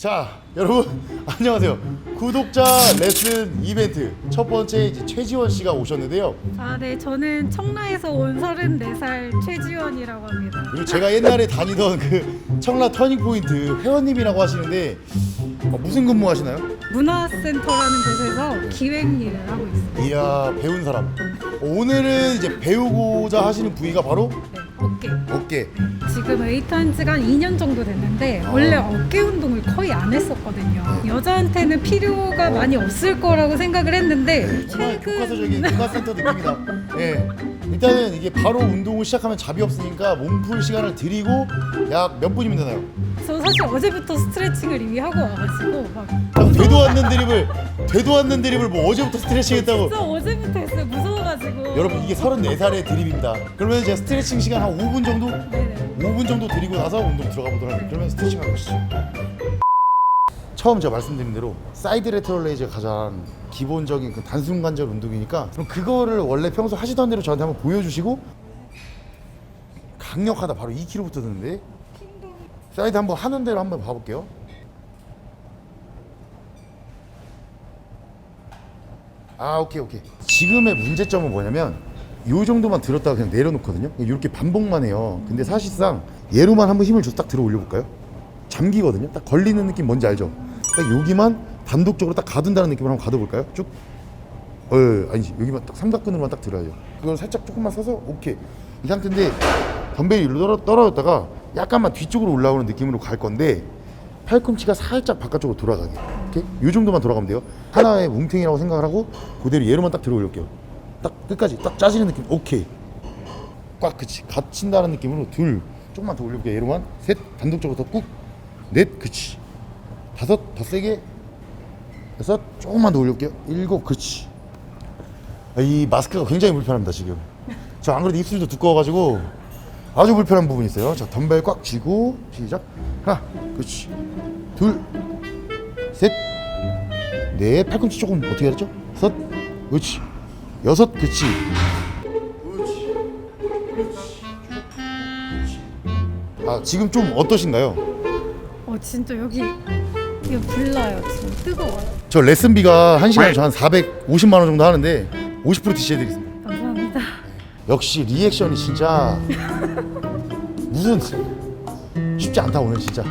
자, 여러분 안녕하세요. 구독자 레슨 이벤트 첫 번째 이제 최지원 씨가 오셨는데요. 아, 네. 저는 청라에서 온 34살 최지원이라고 합니다. 그리고 제가 옛날에 다니던 그 청라 터닝 포인트 회원님이라고 하시는데 어, 무슨 근무하시나요? 문화센터라는 곳에서 기획 일을 하고 있어요. 이야 배운 사람. 오늘은 이제 배우고자 하시는 부위가 바로 네, 어깨. 어깨. 지금 웨이트한 지가 한 2년 정도 됐는데 원래 어깨 운동을 거의 안 했었거든요. 여자한테는 필요가 많이 없을 거라고 생각을 했는데 정말 최근 교과서적인 문화센터 느낌이다. 예. 일단은 이게 바로 운동을 시작하면 잡이 없으니까 몸풀 시간을 드리고 약 몇 분이면 되나요? 저 사실 어제부터 스트레칭을 이미 하고 와가지고 막딱 되도 않는 드립을 되도 않는 드립을 뭐 어제부터 스트레칭 했다고 진짜 어제부터 했어요. 무서워가지고. 여러분 이게 34살의 드립입니다 그러면 제가 스트레칭 시간 한 5분 정도? 네네. 5분 정도 드리고 나서 운동 들어가 보도록 할게요 그러면 스트레칭 하고 가시죠 처음 제가 말씀드린 대로 사이드 레터럴 레이즈가 가장 기본적인 그 단순 관절 운동이니까 그럼 그거를 원래 평소 하시던 대로 저한테 한번 보여주시고 강력하다 바로 2kg부터 드는데 사이드 한번 하는 대로 한번 봐볼게요. 아 오케이 오케이. 지금의 문제점은 뭐냐면 요 정도만 들었다가 그냥 내려놓거든요. 이렇게 반복만 해요. 근데 사실상 얘로만 한번 힘을 줘서 딱 들어 올려볼까요? 잠기거든요. 딱 걸리는 느낌 뭔지 알죠? 딱 여기만 단독적으로 딱 가둔다는 느낌으로 한번 가둬볼까요? 쭉. 어, 아니지. 여기만 딱 삼각근으로만 딱 들어야죠. 그걸 살짝 조금만 서서 오케이. 이 상태인데 덤벨이 일로 떨어, 떨어졌다가 약간만 뒤쪽으로 올라오는 느낌으로 갈 건데 팔꿈치가 살짝 바깥쪽으로 돌아가게. 이렇게 요 정도만 돌아가면 돼요. 하나의 뭉탱이라고 생각을 하고 그대로 얘로만 딱 들어 올릴게요. 딱 끝까지 딱 짜지는 느낌. 오케이. 꽉 그치. 갇힌다는 느낌으로 둘. 조금만 더 올려볼게요. 얘로만. 셋. 단독적으로 더꾹넷. 그치. 다섯. 더 세게. 여섯. 조금만 더 올릴게요. 일곱. 그치. 아, 이 마스크가 굉장히 불편합니다 지금. 저 안 그래도 입술도 두꺼워가지고 아주 불편한 부분이 있어요. 자 덤벨 꽉 쥐고 시작. 하나 그렇지. 둘 셋 넷 팔꿈치 조금 어떻게 했죠? 섯. 그렇지. 여섯. 그렇지. 아 지금 좀 어떠신가요? 어 진짜 여기 이거 불나요. 지금 뜨거워요. 저 레슨비가 한 시간에 저한 450만 원 정도 하는데 50% DC해 드리겠습니다 감사합니다. 역시 리액션이 진짜 무슨 쉽지 않다 오늘 진짜.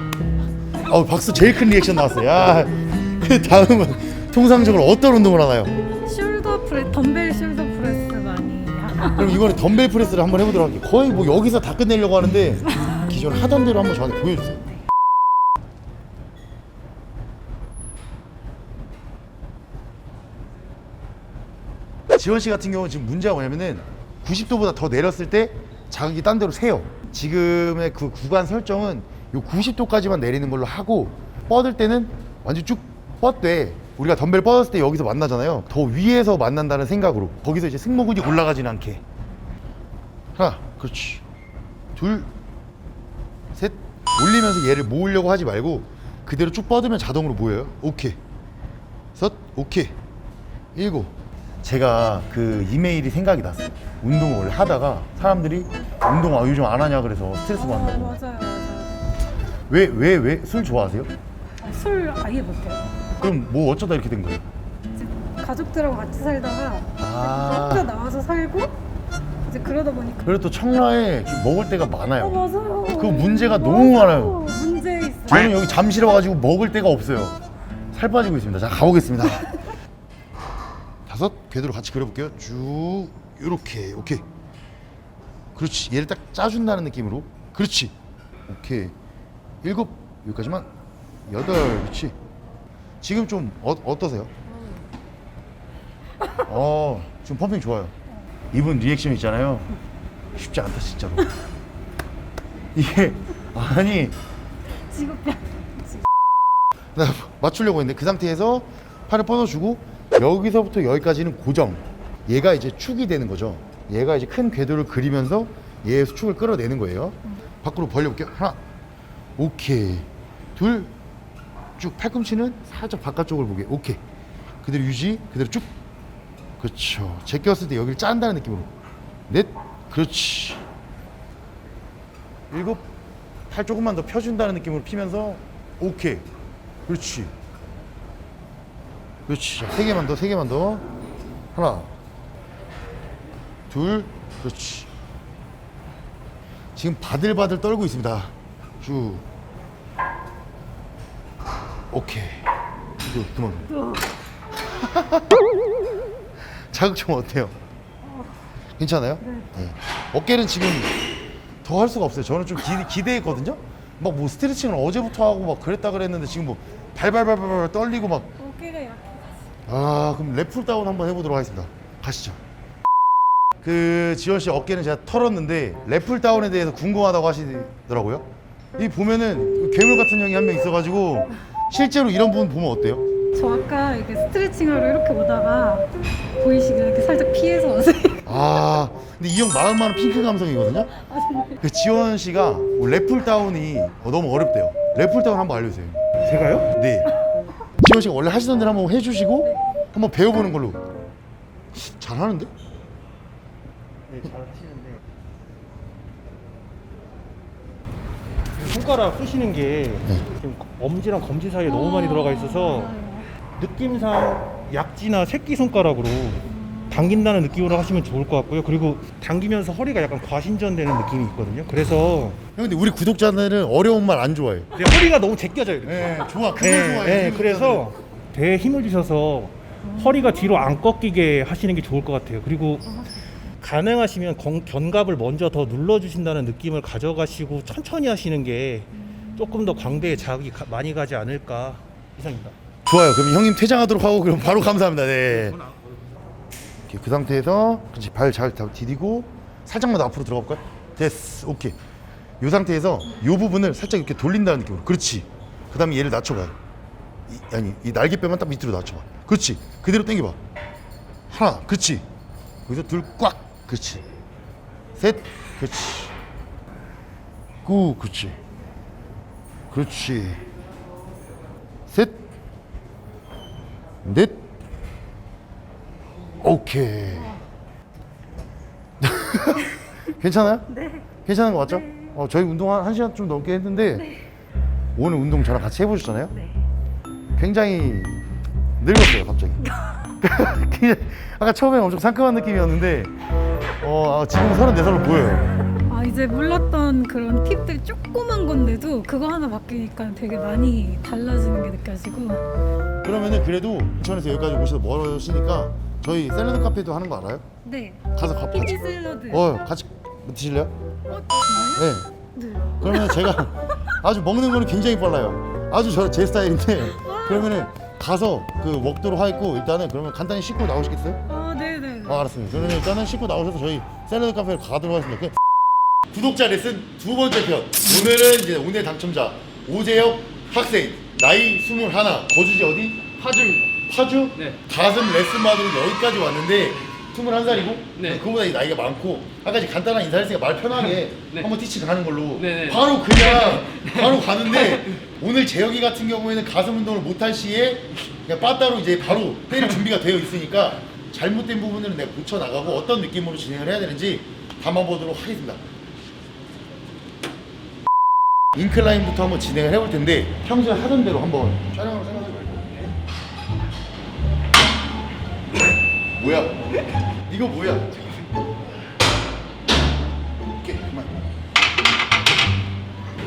아우 박수 제일 큰 리액션 나왔어요. 야, 그 다음은 통상적으로 어떤 운동을 하나요? 숄더 프레 덤벨 숄더 프레스 많이 하고 그럼 이번에 덤벨 프레스를 한번 해보도록 할게요. 거의 뭐 여기서 다 끝내려고 하는데 기존 하던 대로 한번 저한테 보여주세요. 지원 씨 같은 경우는 지금 문제가 뭐냐면은 90도보다 더 내렸을 때 자극이 딴 데로 새요. 지금의 그 구간 설정은 요 90도까지만 내리는 걸로 하고 뻗을 때는 완전 쭉 뻗대. 우리가 덤벨 뻗었을 때 여기서 만나잖아요. 더 위에서 만난다는 생각으로 거기서 이제 승모근이 올라가진 않게. 하나, 그렇지. 둘, 셋. 올리면서 얘를 모으려고 하지 말고 그대로 쭉 뻗으면 자동으로 모여요. 오케이. 섯, 오케이. 일곱. 제가 그 이메일이 생각이 났어요. 운동을 원래 하다가 사람들이 운동 아, 요즘 안 하냐 그래서 스트레스 어, 받는다고. 맞아요, 맞아요. 왜, 왜, 왜? 술 좋아하세요? 아, 술 아예 못해요. 그럼 뭐 어쩌다 이렇게 된 거예요? 지금 가족들하고 같이 살다가 아. 혼자 나와서 살고 이제 그러다 보니까 그래도 또 청라에 좀 먹을 데가 어 많아요. 맞아요. 그 문제가 너무 많아요. 문제 있어요. 저는 여기 잠실에 와가지고 먹을 데가 없어요. 살 빠지고 있습니다. 자 가보겠습니다. 궤도로 같이 그려볼게요. 쭉 이렇게 오케이. 그렇지. 얘를 딱 짜준다는 느낌으로. 그렇지. 오케이. 일곱 여기까지만. 여덟 그렇지. 지금 좀 어, 어떠세요? 어 지금 펌핑 좋아요. 이분 리액션 있잖아요. 쉽지 않다 진짜로. 이게 아니 직업병. 나 맞추려고 했는데 그 상태에서 팔을 뻗어주고 여기서부터 여기까지는 고정. 얘가 이제 축이 되는 거죠. 얘가 이제 큰 궤도를 그리면서 얘의 수축을 끌어내는 거예요. 밖으로 벌려볼게요. 하나, 오케이. 둘, 쭉 팔꿈치는 살짝 바깥쪽을 보게. 오케이. 그대로 유지, 그대로 쭉. 그렇죠. 제꼈을 때 여기를 짠다는 느낌으로. 넷, 그렇지. 일곱, 팔 조금만 더 펴준다는 느낌으로 피면서 오케이. 그렇지. 그렇지. 자, 세 개만 더, 세 개만 더. 하나, 둘, 그렇지. 지금 바들바들 떨고 있습니다. 쭉. 오케이. 이거 그만. 자극점 어때요? 괜찮아요? 네. 어깨는 지금 더 할 수가 없어요. 저는 좀 기, 기대했거든요. 막 뭐 스트레칭을 어제부터 하고 막 그랬다 그랬는데 지금 뭐 발발발발 떨리고 막. 아 그럼 랩풀 다운 한번 해보도록 하겠습니다. 가시죠. 그 지원 씨 어깨는 제가 털었는데 랩풀 다운에 대해서 궁금하다고 하시더라고요. 이 보면은 괴물 같은 형이 한 명 있어가지고 실제로 이런 분 보면 어때요? 저 아까 이렇게 스트레칭하러 이렇게 오다가 보이시게 이렇게 살짝 피해서 왔어요. 아 근데 이 형 마음만은 핑크 감성이거든요? 그 지원 씨가 뭐 랩풀 다운이 어, 너무 어렵대요. 랩풀 다운 한번 알려주세요. 제가요? 네 지원 씨가 원래 하시던 대로 한번 해주시고 한번 배워보는 걸로. 잘하는데? 네, 잘 하시는데. 손가락 쑤시는 게 지금 엄지랑 검지 사이에 너무 많이 들어가 있어서 느낌상 약지나 새끼 손가락으로 당긴다는 느낌으로 하시면 좋을 것 같고요. 그리고 당기면서 허리가 약간 과신전되는 느낌이 있거든요. 그래서 형 근데 우리 구독자들은 어려운 말 안 좋아해요 네, 허리가 너무 제껴져요. 이렇게. 네, 좋아. 그걸 네, 좋아해. 네, 그래서 배에 힘을 주셔서 허리가 뒤로 안 꺾이게 하시는 게 좋을 것 같아요. 그리고 가능하시면 건- 견갑을 먼저 더 눌러주신다는 느낌을 가져가시고 천천히 하시는 게 조금 더 광배에 자극이 가- 많이 가지 않을까 이상입니다. 좋아요. 그럼 형님 퇴장하도록 하고 그럼 바로 감사합니다. 네. 이렇게 그 상태에서 그렇지 발 잘 디디고 살짝만 더 앞으로 들어가 볼까요? 됐어. 오케이. 이 상태에서 이 부분을 살짝 이렇게 돌린다는 느낌으로. 그렇지. 그 다음에 얘를 낮춰봐요. 이, 아니 이 날개뼈만 딱 밑으로 낮춰봐. 그렇지. 그대로 당겨봐. 하나. 그렇지. 여기서 둘 꽉. 그렇지. 셋. 그렇지. 구. 그렇지. 그렇지. 셋. 넷. 오케이. 괜찮아요? 네. 괜찮은 거 맞죠? 어, 저희 운동 한, 한 시간 좀 넘게 했는데 오늘 운동 저랑 같이 해보셨잖아요? 네. 굉장히 늙었어요, 갑자기. 그냥 아까 처음에 엄청 상큼한 느낌이었는데 어, 아, 지금 34살로 보여요. 아 이제 몰랐던 그런 팁들 조그만 건데도 그거 하나 바뀌니까 되게 많이 달라지는 게 느껴지고 그러면은 그래도 인천에서 여기까지 오셔서 멀으시니까 저희 샐러드 카페도 하는 거 알아요? 네 가서 가- 같이 피기 샐러드 어 같이 드실래요? 어 네. 정말요? 네 그러면 제가 아주 먹는 거는 굉장히 빨라요. 아주 저 제 스타일인데 그러면은 가서 그 먹도록 하겠고 일단은 그러면 간단히 씻고 나오시겠어요? 아 네 네 아 알았습니다. 그러면 일단은 씻고 나오셔서 저희 샐러드 카페 가도록 하겠습니다. 그- 구독자 레슨 두 번째 편. 오늘은 이제 오늘 당첨자 오재혁 학생 나이 21 거주지 어디? 파주입니다. 파주? 네. 가슴 레슨 받으러 여기까지 왔는데 21살이고 네. 그보다 나이가 많고 아까 이제 간단한 인사를 했으니까 말 편하게 네. 한번 티치 가는 걸로 네, 네. 바로 그냥 바로 가는데 오늘 재혁이 같은 경우에는 가슴 운동을 못할 시에 그냥 빠따로 이제 바로 때릴 준비가 되어 있으니까 잘못된 부분들은 내가 고쳐 나가고 어떤 느낌으로 진행을 해야 되는지 담아보도록 하겠습니다. 인클라인부터 한번 진행을 해볼 텐데 평소에 하던 대로 한번 촬영을 생각 뭐야? 이거 뭐야? 오케이 그만.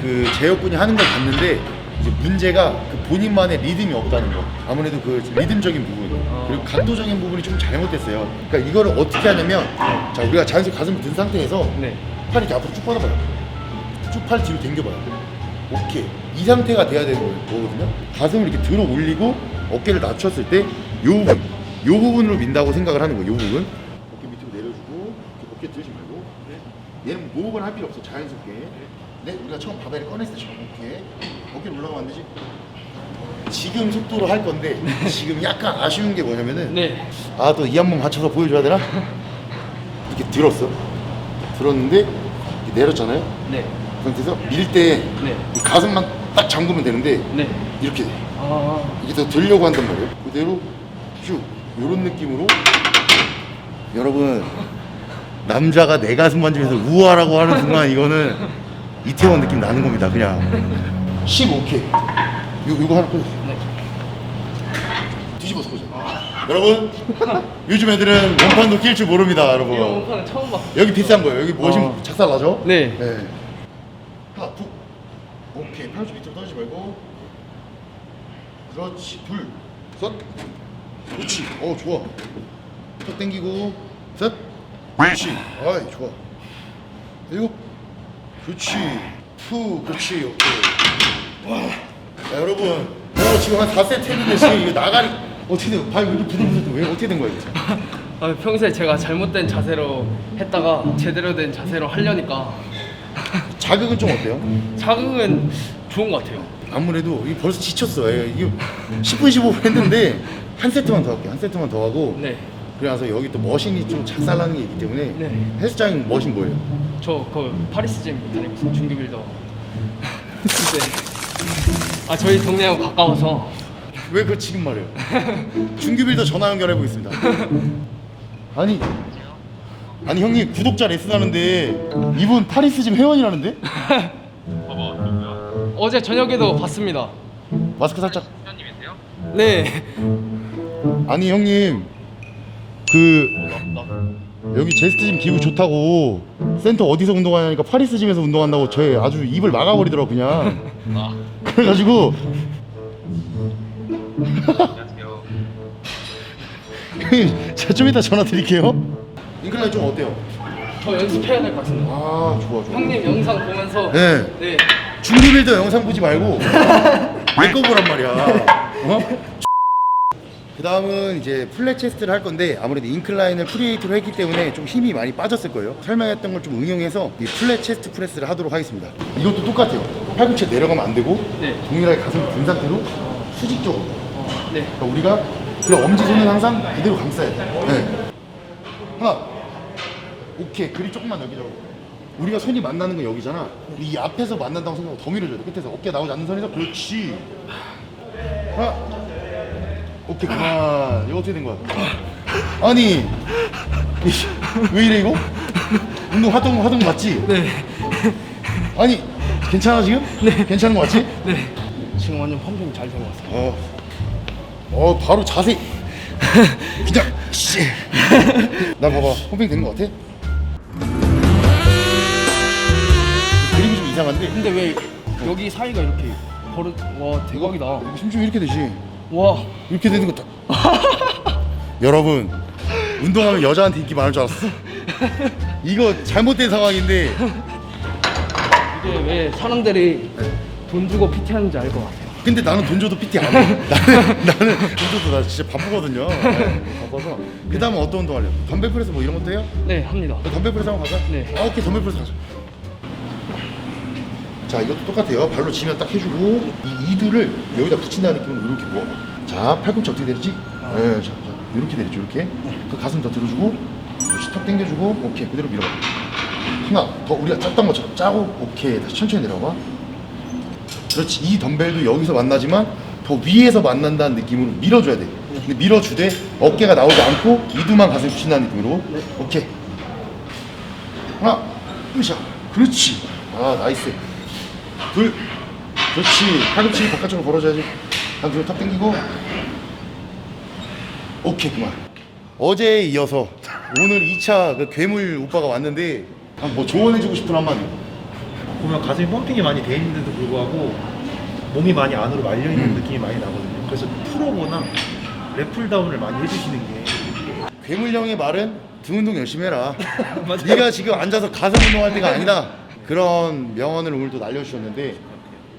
그 제혁군이 하는 걸 봤는데 이제 문제가 그 본인만의 리듬이 없다는 거. 아무래도 그 리듬적인 부분 그리고 각도적인 부분이 좀 잘못됐어요. 그러니까 이거를 어떻게 하냐면 자 우리가 자연스럽게 가슴을 든 상태에서 네. 팔 이렇게 앞으로 쭉 뻗어봐요. 쭉 팔 뒤로 당겨봐요. 오케이. 이 상태가 돼야 되는. 거거든요. 가슴을 이렇게 들어 올리고 어깨를 낮췄을 때 요 부분, 요 부분으로 민다고 생각을 하는 거예요. 요 부분. 어깨 밑으로 내려주고 이렇게 어깨 들지 말고. 얘는 모으건 할 필요 없어. 자연스럽게. 네, 우리가 처음 바벨을 꺼냈을 때 저렇게 어깨를 올라가면 안 되지? 지금 속도로 할 건데 지금 약간 아쉬운 게 뭐냐면은 네. 아 또 이 한 번 맞춰서 보여줘야 되나? 이렇게 들었어. 들었는데 이렇게 내렸잖아요. 네. 그 상태에서 밀 때 네. 가슴만 딱 잠그면 되는데 네. 이렇게 돼. 아. 이게 더 들려고 한단 말이에요. 그대로 쭉 이런 느낌으로 여러분 남자가 내 가슴 만지면서 우아라고 하는 순간 이거는 이태원 느낌 나는 겁니다. 그냥 15K 요, 요거 하나 꽂아. 네. 뒤집어서 꽂아. 여러분, 요즘 애들은 원판도 낄 줄 모릅니다, 여러분. 이런 원판은 처음 봤어요. 여기 비싼 거예요. 여기 멋진 어. 작살 나죠? 네. 네. 하나, 푹. 오케이. 팔 좀 밑으로 떨어지지 말고. 그렇지. 둘, 셋. 그렇지. 어, 좋아. 턱 당기고. 셋. 그렇지. 아이, 좋아. 일곱. 그렇지. 푸. 그렇지. 오케이. 와. 자, 여러분. 어, 지금 한 4세트 했는데 지금 이거 나가리. 어떻게 된 거야? 발왜 이렇게 부들부들 왜 어떻게 된 거야, 이거? 아, 평소에 제가 잘못된 자세로 했다가 제대로 된 자세로 하려니까 자극은 좀 어때요? 자극은 좋은 것 같아요. 아무래도 이게 벌써 지쳤어. 예, 이게 10분 15분 했는데 한 세트만 더 할게. 한 세트만 더 하고. 네. 그래서 여기 또 머신이 좀 작살나는 게 있기 때문에 네. 헬스장 머신 뭐예요? 저 그 파리스 짐 다니고 있어요. 중규 빌더. 네. 아 저희 동네하고 가까워서 왜 그걸 지금 말해요? 중규빌더 전화 연결해 보겠습니다. 아니 아니 형님 구독자 레슨 하는데 이분 파리스 짐 회원이라는데? 어제 저녁에도 봤습니다. 마스크 살짝. 네. 아니 형님 그 여기 제스트짐 기구 좋다고 센터 어디서 운동하냐니까 파리스 짐에서 운동한다고 저희 아주 입을 막아버리더라고 그냥 그래가지고 형님 제가 좀 이따 전화 드릴게요 인클라인 좀 어때요? 더 연습해야 될 것 같습니다. 아 좋아 좋아 형님 영상 보면서 네. 네. 중기빌더 영상 보지 말고 내거 보란 말이야. 어? 그 다음은 이제 플랫 체스트를 할 건데 아무래도 인클라인을 프리에이트로 했기 때문에 좀 힘이 많이 빠졌을 거예요. 설명했던 걸 좀 응용해서 이 플랫 체스트 프레스를 하도록 하겠습니다. 이것도 똑같아요. 팔꿈치 내려가면 안 되고 네. 동일하게 가슴 든 상태로 수직적으로. 어, 네. 그러니까 우리가 그래 엄지손은 항상 그대로 감싸야 돼. 네. 하나. 오케이. 그립 조금만 넘기자고. 우리가 손이 만나는 건 여기잖아. 이 앞에서 만난다고 생각하고 더 밀어줘야 돼. 끝에서 어깨 나오지 않는 선에서 그렇지. 하나. 오케이 그만. 이거 어떻게 된 거야? 아니 이씨, 왜 이래 이거? 운동 하던 하던 거 맞지? 네. 아니 괜찮아 지금? 네. 괜찮은 거 맞지? 네. 지금 완전 펌핑 잘된것 같아요. 어, 어 바로 자세. 그냥 씨. 나 봐봐, 펌핑 된거 같아? 이 이상한데. 근데 왜 여기 사이가 이렇게 버릇 와 대박이다. 심지어 이렇게 되지. 와. 이렇게 되는 거 다. 여러분, 운동하면 여자한테 인기 많을 줄 알았어. 이거 잘못된 상황인데 이게 왜 사람들이 돈 주고 PT 하는지 알 것 같아요. 근데 나는 돈 줘도 PT 안 해. 나는 나는 돈 줘도 나 진짜 바쁘거든요. 네, 바빠서. 그 다음에 어떤 운동 할래요? 덤벨 프레스 뭐 이런 것도 해요? 네, 합니다. 덤벨 프레스 한번 가자. 네. 아 오케이 덤벨 프레스 가자. 자 이것도 똑같아요. 발로 치면 딱 해주고 이 이두를 여기다 붙인다는 느낌으로 이렇게 모아. 자 팔꿈치 어떻게 내리지? 네, 자, 자 이렇게 내리죠 이렇게. 그 가슴 더 들어주고 그렇지, 턱 당겨주고 오케이 그대로 밀어. 하나 더 우리가 짰던 것처럼 짜고 오케이 다시 천천히 내려봐. 그렇지 이 덤벨도 여기서 만나지만 더 위에서 만난다는 느낌으로 밀어줘야 돼. 근데 밀어주되 어깨가 나오지 않고 이두만 가슴 붙인다는 느낌으로. 오케이. 하나, 으쌰. 그렇지. 아, 나이스. 둘. 그렇지. 팔꿈치 바깥쪽으로 벌어져야지. 탁 당기고. 오케이, 그만. 어제에 이어서 오늘 2차 그 괴물 오빠가 왔는데 아, 뭐 조언해주고 싶은 한마디. 보면 가슴이 펌핑이 많이 돼 있는데도 불구하고 몸이 많이 안으로 말려 있는 음. 느낌이 많이 나거든요. 그래서 프로보나 랩풀다운을 많이 해주시는 게 괴물 형의 말은 등 운동 열심히 해라. 네가 지금 앉아서 가슴 운동할 때가 아니다. 그런 명언을 오늘도 날려주셨는데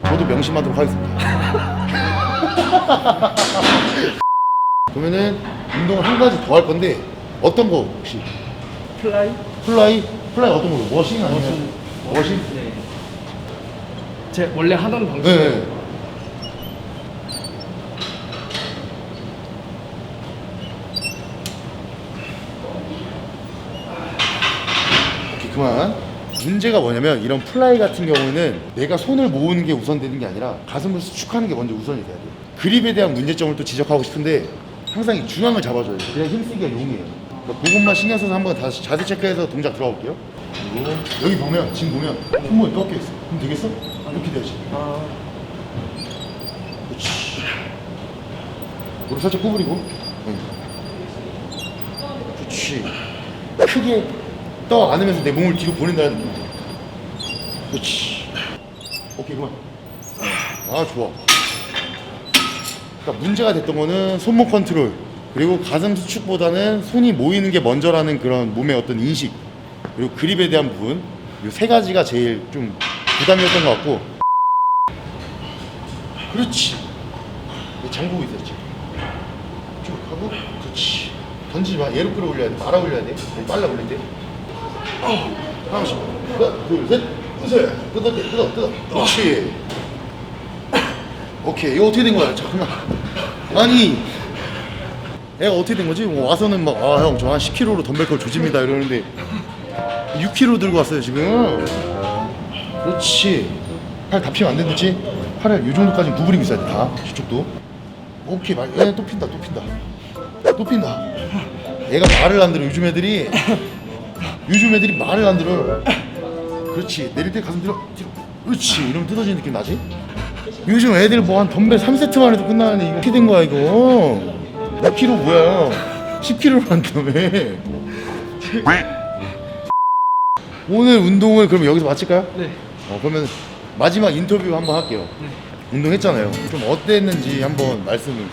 저도 명심하도록 하겠습니다. 그러면은 운동을 한 가지 더 할 건데 어떤 거 혹시? 플라이? 플라이? 플라이 어떤 거? 머신 아니면 머신? 네. 제 원래 하던 방식. 네. 네. 오케이 그만 문제가 뭐냐면 이런 플라이 같은 경우는 내가 손을 모으는 게 우선되는 게 아니라 가슴을 수축하는 게 먼저 우선이 돼야 돼 그립에 대한 문제점을 또 지적하고 싶은데 항상 이 중앙을 잡아줘야 돼 그냥 힘쓰기가 용이에요. 그러니까 그것만 신경 써서 한번 다시 자세 체크해서 동작 들어가 볼게요. 여기 보면 지금 보면 손목이 꺾여 있어 그럼 되겠어? 이렇게 아, 그렇지. 무릎 살짝 구부리고. 응. 그렇지. 크게 떠 안으면서 내 몸을 뒤로 보낸다는 느낌 그렇지. 오케이 그만. 아 좋아. 그러니까 문제가 됐던 거는 손목 컨트롤 그리고 가슴 수축보다는 손이 모이는 게 먼저라는 그런 몸의 어떤 인식 그리고 그립에 대한 부분 이 세 가지가 제일 좀 부담이었던 것 같고. 그렇지. 잠그고 있었지. 쭉 하고? 그렇지. 던지지 마. 얘로 끌어올려야 돼. 말아 올려야 돼. 빨라 올릴 때 어, 하나씩. 하나 둘셋 셋 뜯어 뜯어 뜯어 그렇지 오케이 이거 어떻게 된 거야 잠깐만 아니 애가 어떻게 된 거지? 뭐 와서는 막 아 형 저 한 10kg로 덤벨 걸 조집니다 이러는데 6kg 들고 왔어요 지금. 그렇지. 팔다 피면 안 된댔지? 팔을 이 정도까지 구부리고 있어야 돼다. 저쪽도. 오케이 말, 얘또 핀다 또 핀다. 또 핀다. 얘가 말을 안 들어 요즘 애들이 요즘 애들이 말을 안 들어 그렇지. 내릴 때 가슴 들어. 뒤로 그렇지. 이러면 뜯어지는 느낌 나지? 요즘 애들 뭐 한 덤벨 3세트만 해도 끝나는데 이거 어떻게 된 거야 이거? 몇 킬로 뭐야? 10킬로로 한다며 오늘 운동을 그럼 여기서 마칠까요? 네. 어, 그러면 마지막 인터뷰 한번 할게요. 운동했잖아요. 좀 어땠는지 한번 말씀을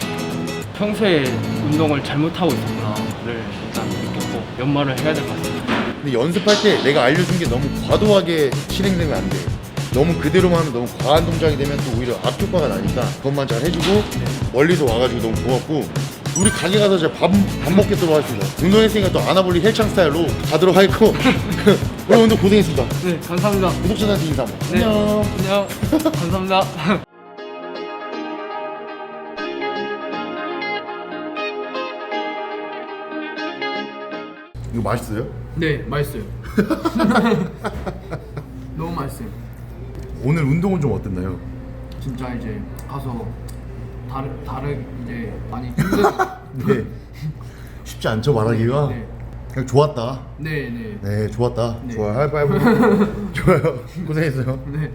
평소에 운동을 잘못하고 있었구나를 일단 느꼈고 연말을 해야 될 것 같습니다. 근데 연습할 때 내가 알려준 게 너무 과도하게 실행되면 안 돼. 너무 그대로만 하면 너무 과한 동작이 되면 또 오히려 악효과가 나니까 그것만 잘 해주고 멀리서 와가지고 너무 고맙고 우리 가게 가서 제가 밥, 밥 먹겠도록 하겠습니다. 운동했으니까 또 아나볼리 헬창 스타일로 가도록 하겠고 오늘 운동 고생했습니다. 네, 감사합니다. 구독자들한테 인사 한번. 네. 안녕. 안녕. 감사합니다. 이거 맛있어요? 네, 맛있어요. 너무 맛있어요. 오늘 운동은 좀 어땠나요? 진짜 이제 가서 다르 다르 이제 많이 힘든. 네. 쉽지 않죠 말하기가. 네, 그냥 좋았다. 네, 네. 네, 좋았다. 네. 좋아요. 하이파이브. 좋아요. 고생했어요. 네.